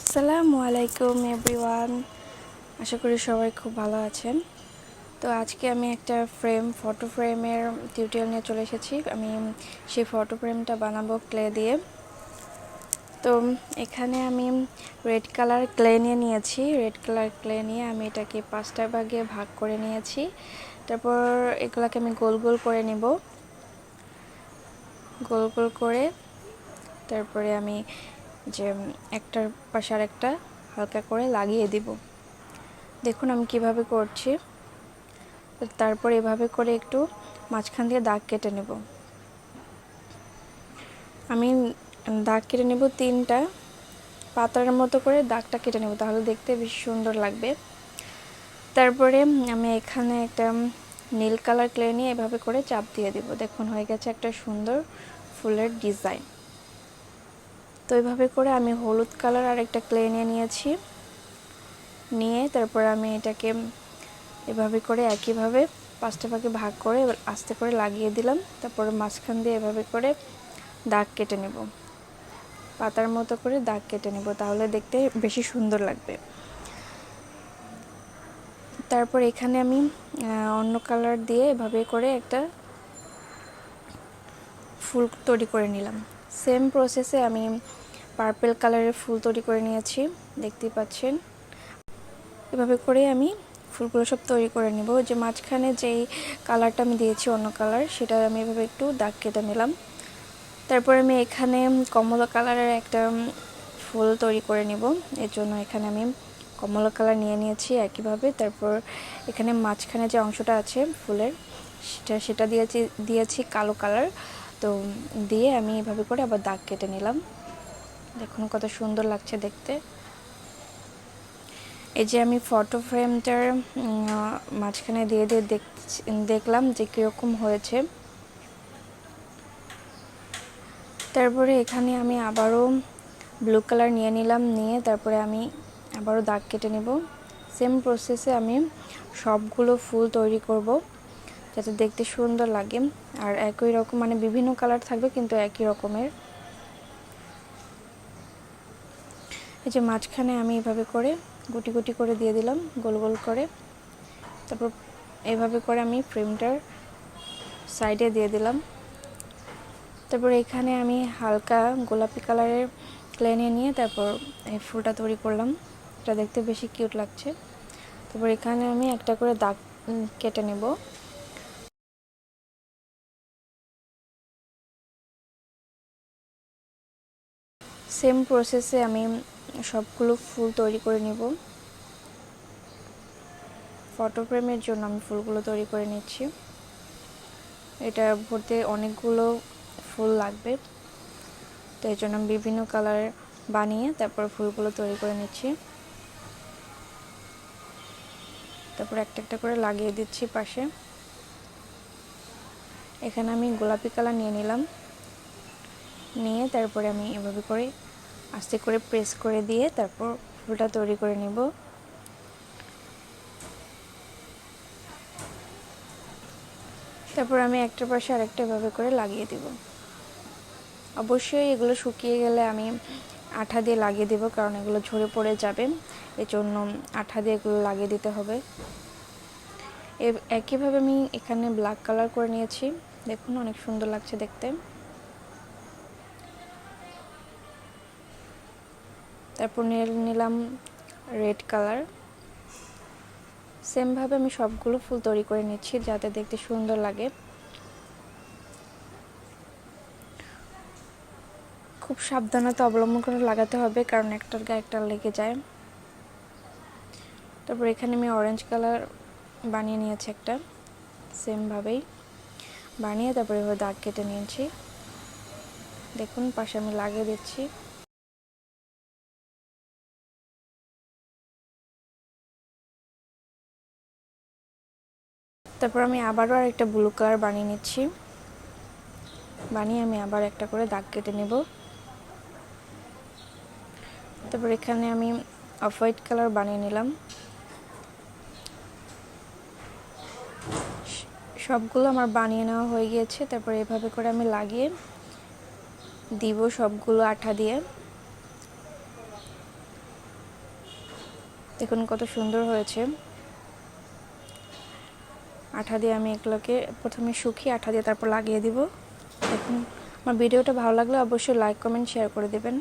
আসসালামু আলাইকুম, এভরিওয়ান। আশা করি সবাই খুব ভালো আছেন। তো আজকে আমি একটা ফ্রেম, ফটো ফ্রেমের টিউটোরিয়াল নিয়ে চলে এসেছি। আমি সেই ফটো ফ্রেমটা বানাবো ক্লে দিয়ে। তো এখানে আমি রেড কালার ক্লে নিয়ে নিয়েছি। রেড কালার ক্লে নিয়ে আমি এটাকে পাঁচটা ভাগে ভাগ করে নিয়েছি। তারপর এগুলোকে আমি গোল গোল করে নেব। গোল গোল করে তারপরে আমি যে একটার পাশে আরেকটা হালকা করে লাগিয়ে দিব। দেখুন আমি কীভাবে করছি। তারপর এভাবে করে একটু মাঝখান দিয়ে দাগ কেটে নেব। আমি দাগ কেটে নেব তিনটা। পাতার মতো করে দাগটা কেটে নেব তাহলে দেখতে বেশ সুন্দর লাগবে। তারপরে আমি এখানে একটা নীল কালার ক্লে নিয়ে এভাবে করে চাপ দিয়ে দিব। দেখুন হয়ে গেছে একটা সুন্দর ফুলের ডিজাইন। তো এইভাবে করে আমি হলুদ কালার আর একটা ক্লে নিয়ে নিয়েছি। নিয়ে তারপর আমি এটাকে এভাবে করে একইভাবে পাঁচটা ভাগে ভাগ করে আস্তে করে লাগিয়ে দিলাম। তারপর মাঝখান দিয়ে এভাবে করে দাগ কেটে নেব। পাতার মতো করে দাগ কেটে নেব, তাহলে দেখতে বেশি সুন্দর লাগবে। তারপর এখানে আমি অন্য কালার দিয়ে এভাবে করে একটা ফুল তৈরি করে নিলাম। সেম প্রসেসে আমি পার্পেল কালারের ফুল তৈরি করে নিয়েছি, দেখতেই পাচ্ছেন। এভাবে করে আমি ফুলগুলো সব তৈরি করে নেব। যে মাঝখানে যেই কালারটা আমি দিয়েছি অন্য কালার সেটা আমি এভাবে একটু দাগ কেটে নিলাম। তারপর আমি এখানে কমলা কালারের একটা ফুল তৈরি করে নেব। এর জন্য এখানে আমি কমলা কালার নিয়ে নিয়েছি একইভাবে। তারপর এখানে মাঝখানে যে অংশটা আছে ফুলের, সেটা সেটা দিয়েছি দিয়েছি কালো কালার তো দিয়ে আমি এভাবে করে আবার দাগ কেটে নিলাম। দেখুন কত সুন্দর লাগছে দেখতে। এই যে আমি ফটো ফ্রেমটার মাঝখানে দিয়ে দিয়ে দেখলাম যে কীরকম হয়েছে। তারপরে এখানে আমি আবারও ব্লু কালার নিয়ে নিলাম, নিয়ে তারপরে আমি আবারও দাগ কেটে নেব। সেম প্রসেসে আমি সবগুলো ফুল তৈরি করব। যাতে দেখতে সুন্দর লাগে। আর একই রকম মানে বিভিন্ন কালার থাকবে কিন্তু একই রকমের। এই যে মাঝখানে আমি এভাবে করে গুটি গুটি করে দিয়ে দিলাম, গোল গোল করে। তারপর এভাবে করে আমি ফ্রেমটার সাইডে দিয়ে দিলাম। তারপর এখানে আমি হালকা গোলাপি কালারের প্লেনে নিয়ে তারপর এই ফুলটা তৈরি করলাম। এটা দেখতে বেশি কিউট লাগছে। তারপর এখানে আমি একটা করে দাগ কেটে নেব। সেম প্রসেসে আমি সবগুলো ফুল তৈরি করে নিব। ফটো ফ্রেমের জন্য আমি ফুলগুলো তৈরি করে নিচ্ছি। এটা ভরতে অনেকগুলো ফুল লাগবে। তো এই জন্য আমি বিভিন্ন কালার বানিয়ে তারপর ফুলগুলো তৈরি করে নিচ্ছি। তারপর একটা একটা করে লাগিয়ে দিচ্ছি পাশে। এখানে আমি গোলাপি কালার নিয়ে নিলাম। নিয়ে তারপরে আমি এভাবে করে আস্তে করে প্রেস করে দিয়ে তারপর ফুলটা তৈরি করে নিব। তারপর আমি একটা পাশে আরেকটা এভাবে করে লাগিয়ে দিব। অবশ্যই এগুলো শুকিয়ে গেলে আমি আঠা দিয়ে লাগিয়ে দেব কারণ এগুলো ঝরে পড়ে যাবে। এর জন্য আঠা দিয়ে এগুলো লাগিয়ে দিতে হবে। একইভাবে আমি এখানে ব্ল্যাক কালার করে নিয়েছি। দেখুন অনেক সুন্দর লাগছে দেখতে। তারপর নিলাম রেড কালার। সেমভাবে আমি সবগুলো ফুল তৈরি করে নিচ্ছি যাতে দেখতে সুন্দর লাগে। খুব সাবধানতা অবলম্বন করে লাগাতে হবে কারণ একটার গায়ে একটা লেগে যায়। তারপর এখানে আমি অরেঞ্জ কালার বানিয়ে নিয়েছি একটা, সেমভাবেই। বানিয়ে তারপরে দাগ কেটে নিয়েছি। দেখুন, পাশে আমি লাগিয়ে দিচ্ছি। তারপর আমি আবারও আর একটা ব্লু কালার বানিয়ে নিচ্ছি। বানিয়ে আমি আবার একটা করে দাগ কেটে নেব। তারপর এখানে আমি অফ হোয়াইট কালার বানিয়ে নিলাম। সবগুলো আমার বানিয়ে নেওয়া হয়ে গিয়েছে। তারপর এভাবে করে আমি লাগিয়ে দিব সবগুলো আঠা দিয়ে। দেখুন কত সুন্দর হয়েছে। আঠা দিয়ে আমি এগুলোকে প্রথমে শুকিয়ে আঠা দিয়ে তারপর লাগিয়ে দিব। দেখুন, আমার ভিডিওটা ভালো লাগলে অবশ্যই লাইক কমেন্ট শেয়ার করে দেবেন।